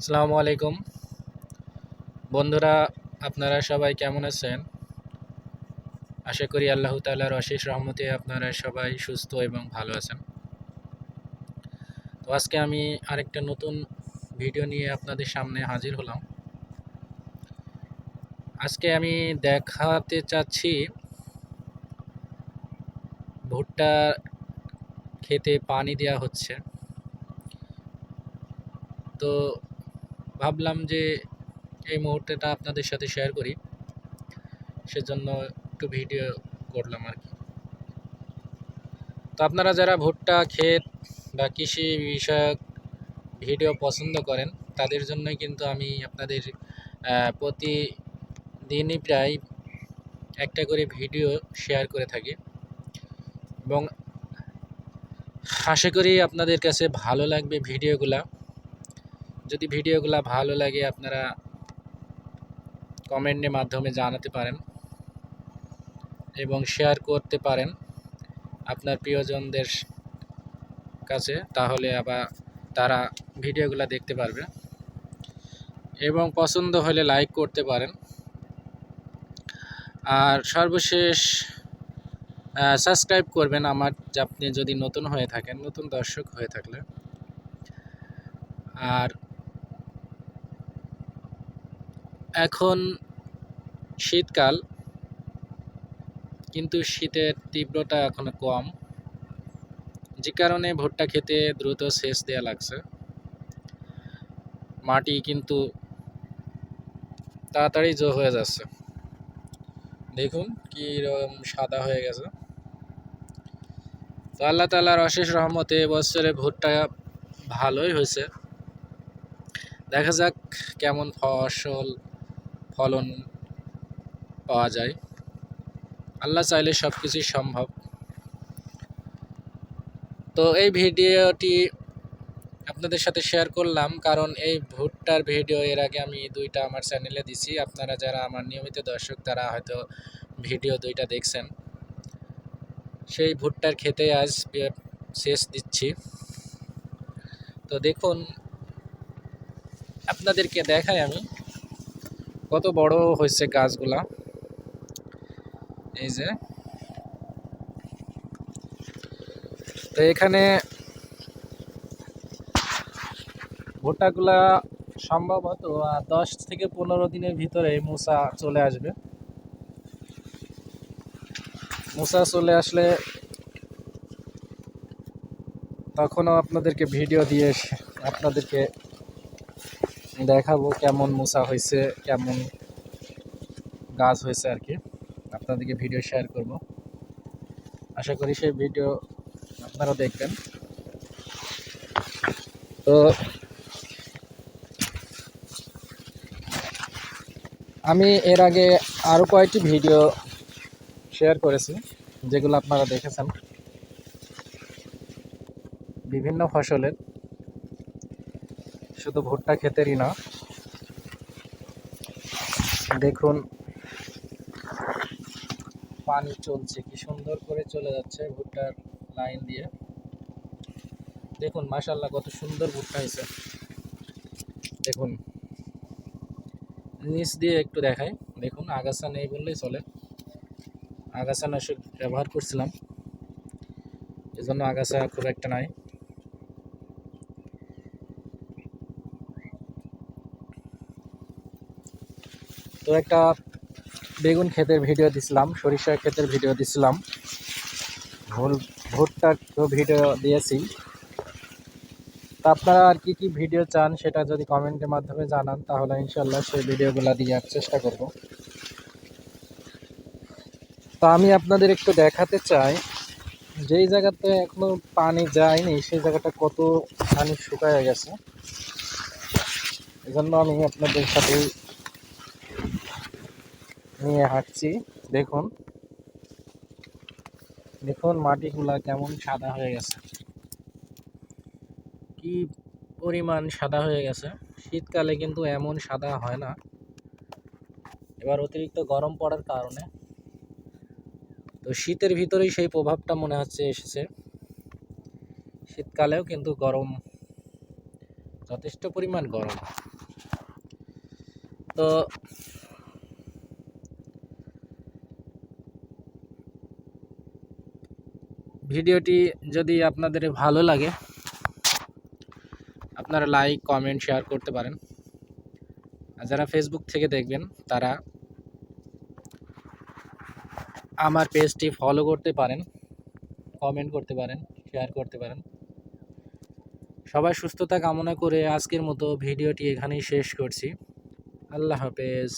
আসসালামু আলাইকুম। বন্ধুরা, আপনারা সবাই কেমন আছেন? আশা করি আল্লাহ তাআলার অশেষ রহমতে আপনারা সবাই সুস্থ এবং ভালো আছেন। তো আজকে আমি আরেকটা নতুন ভিডিও নিয়ে আপনাদের সামনে হাজির হলাম। আজকে আমি দেখাতে চাচ্ছি ভুট্টা খেতে পানি দেওয়া হচ্ছে। তো ভাবলাম যে এই মুহূর্তটা আপনাদের সাথে শেয়ার করি। সেজন্য একটু ভিডিও করলাম আর কি। তো আপনারা যারা ভুট্টা, ক্ষেত বা কৃষি বিষয়ক ভিডিও পছন্দ করেন, তাদের জন্যই কিন্তু আমি আপনাদের প্রতিদিনই প্রায় একটা করে ভিডিও শেয়ার করে থাকি। এবং আশা করি আপনাদের কাছে ভালো লাগবে ভিডিওগুলা যদি ভিডিওগুলো ভালো লাগে, আপনারা কমেন্টের মাধ্যমে জানাতে পারেন এবং শেয়ার করতে পারেন আপনার প্রিয়জনদের কাছে, তাহলে আবার তারা ভিডিওগুলো দেখতে পারবে। এবং পছন্দ হলে লাইক করতে পারেন। আর সর্বশেষ সাবস্ক্রাইব করবেন আমার, আপনি যদি নতুন হয়ে থাকেন, নতুন দর্শক হয়ে থাকলে। আর এখন শীতকাল, কিন্তু শীতের তীব্রতা এখনও কম, যে কারণে ভুট্টা খেতে দ্রুত সেচ দেওয়া লাগছে। মাটি কিন্তু তাড়াতাড়ি জো হয়ে যাচ্ছে। দেখুন কি রকম সাদা হয়ে গেছে। তো আল্লাহ তালার অশেষ রহমতে এবছরে ভুট্টা ভালোই হয়েছে। দেখা যাক কেমন ফসল ফলন পাওয়া যায়। আল্লাহ চাইলে সব কিছুই সম্ভব। তো এই ভিডিওটি আপনাদের সাথে শেয়ার করলাম, কারণ এই ভুট্টার ভিডিও এর আগে আমি দুইটা আমার চ্যানেলে দিছি। আপনারা যারা আমার নিয়মিত দর্শক, তারা হয়তো ভিডিও দুইটা দেখছেন। সেই ভুট্টার খেতে আজ শেষ দিচ্ছি। তো দেখুন, আপনাদেরকে দেখাই আমি। কত বড় হয়েছে গাছগুলা? এই যে। তো এখানে ভুট্টাগুলা সম্ভবত দশ থেকে পনেরো দিনের ভিতরে মুসা চলে আসবে। মুসা চলে আসলে তখনও আপনাদেরকে ভিডিও দিয়ে আপনাদেরকে দেখাবো কেমন মুসা হয়েছে, কেমন গাছ হয়েছে আর কি। আপনাদেরকে ভিডিও শেয়ার করব। আশা করি সেই ভিডিও আপনারা দেখবেন। তো আমি এর আগে আরও কয়েকটি ভিডিও শেয়ার করেছি, যেগুলো আপনারা দেখেছেন। বিভিন্ন ফসলের শুধু ভুট্টা ক্ষেতেরই না। দেখুন, পানি চলছে, কি সুন্দর করে চলে যাচ্ছে ভুট্টার লাইন দিয়ে। দেখুন মাশাল্লাহ কত সুন্দর ভুট্টা হয়েছে। দেখুন, নিচ দিয়ে একটু দেখাই। দেখুন, আগাছা নেই বললেই চলে। আগাছা নাশক ব্যবহার করছিলাম। এজন্য আগাছা খুব একটা নাই। তো একটা বেগুন ক্ষেতের ভিডিও দিছিলাম, সরিষার ক্ষেতের ভিডিও দিছিলাম। ভুল ভুট্টার ভিডিও দিয়েছি। তা আপনারা আর কি কি ভিডিও চান সেটা যদি কমেন্টের মাধ্যমে জানান, তাহলে ইনশাল্লাহ সেই ভিডিওগুলো দেওয়ার চেষ্টা করব। তো আমি আপনাদের একটু দেখাতে চাই, যেই জায়গাতে এখনও পানি যায়নি, সেই জায়গাটা কত পানি শুকায় গেছে। এজন্য আমি আপনাদের সাথে নিয়ে হাঁটছি, দেখুন। দেখুন মাটিগুলা কেমন সাদা হয়ে গেছে। কি পরিমাণ সাদা হয়ে গেছে। শীতকালে কিন্তু এমন সাদা হয় না। এবার অতিরিক্ত গরম পড়ার কারণে। তো শীতের ভিতরেই সেই প্রভাবটা মনে হচ্ছে এসেছে। শীতকালেও কিন্তু গরম, যথেষ্ট পরিমাণ গরম। তো ভিডিওটি যদি আপনাদের ভালো লাগে, আপনারা লাইক কমেন্ট শেয়ার করতে পারেন। আর যারা ফেসবুক থেকে দেখবেন, তারা আমার পেজটি ফলো করতে পারেন কমেন্ট করতে পারেন শেয়ার করতে পারেন। সবাই সুস্থতা কামনা করে আজকের মতো ভিডিওটি এখানেই শেষ করছি। আল্লাহ হাফেজ।